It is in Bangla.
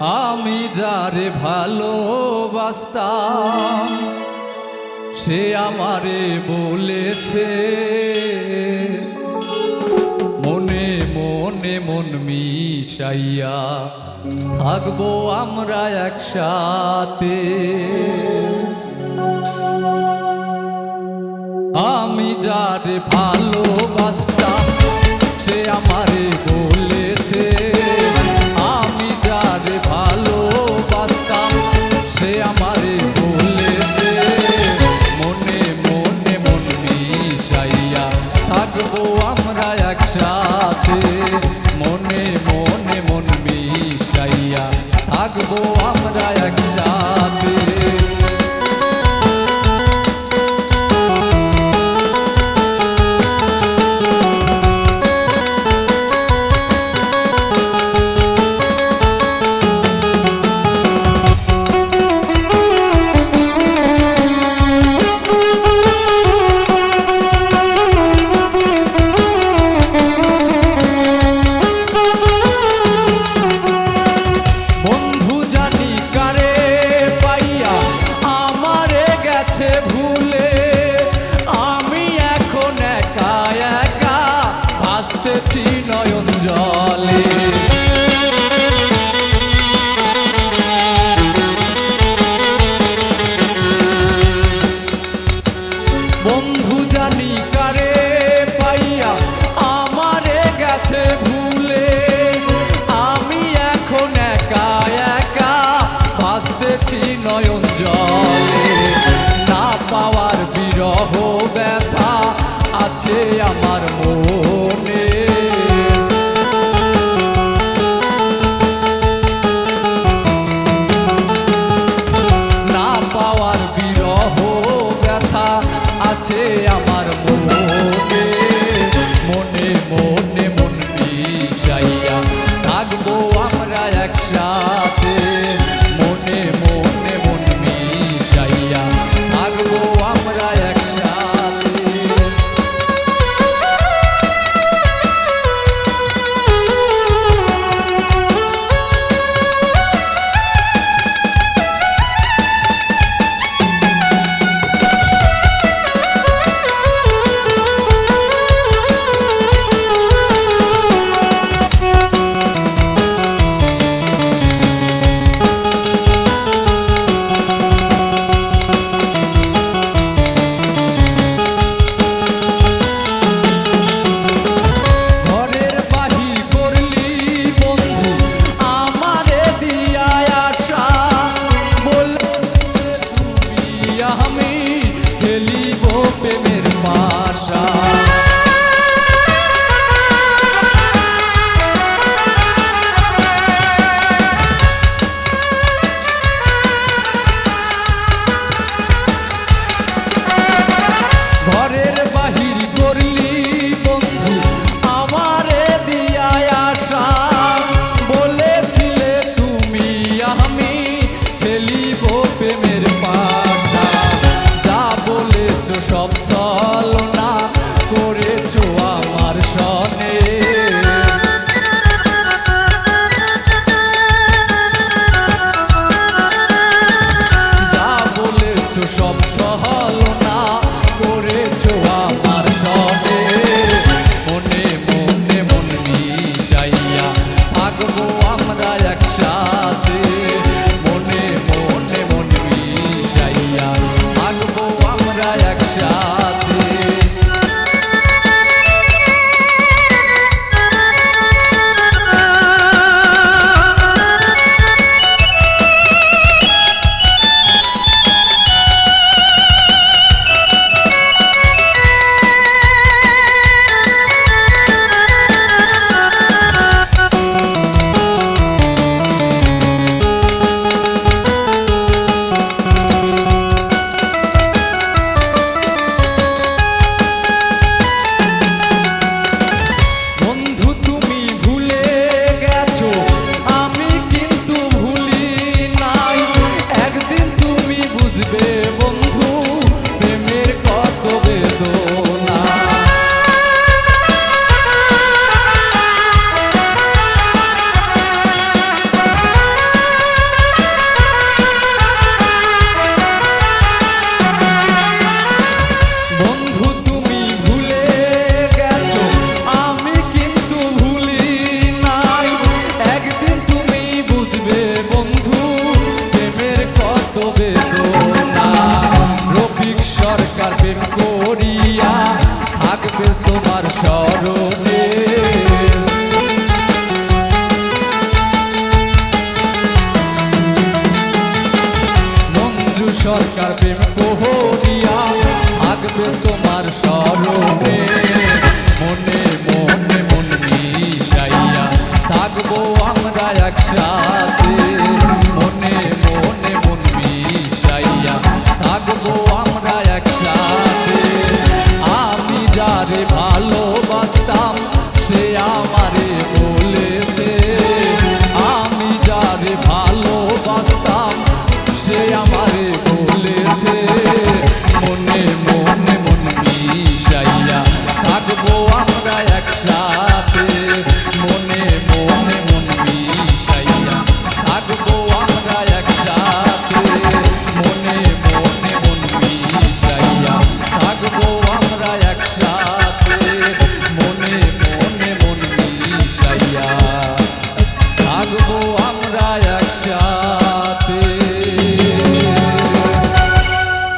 আমি যারে ভালোবাসতাম, সে আমারে বলেছে, মনে মনে মন মিশাইয়া থাকব আমরা একসাথে। আমি যারে ভালোবাসতাম, সে আমারে বলেছে নয়ন জলে। বন্ধু জানি কারে পাইয়া আমারে ভুলে। আমি এখন একা একা ভাসতেছি নয়ন জলে। না পাওয়ার বিরহ ব্যথা আছে আমার আছে আমার মনে মনে মনে মন মিশাইয়া থাকব আমরা একসাথে। প্রেমের পাশা jak সরকার প্রেম কোহরিয়া থাকবে তোমার স্মরণে। মনে মনে মন মিশাইয়া থাকব আমরা একসাথে।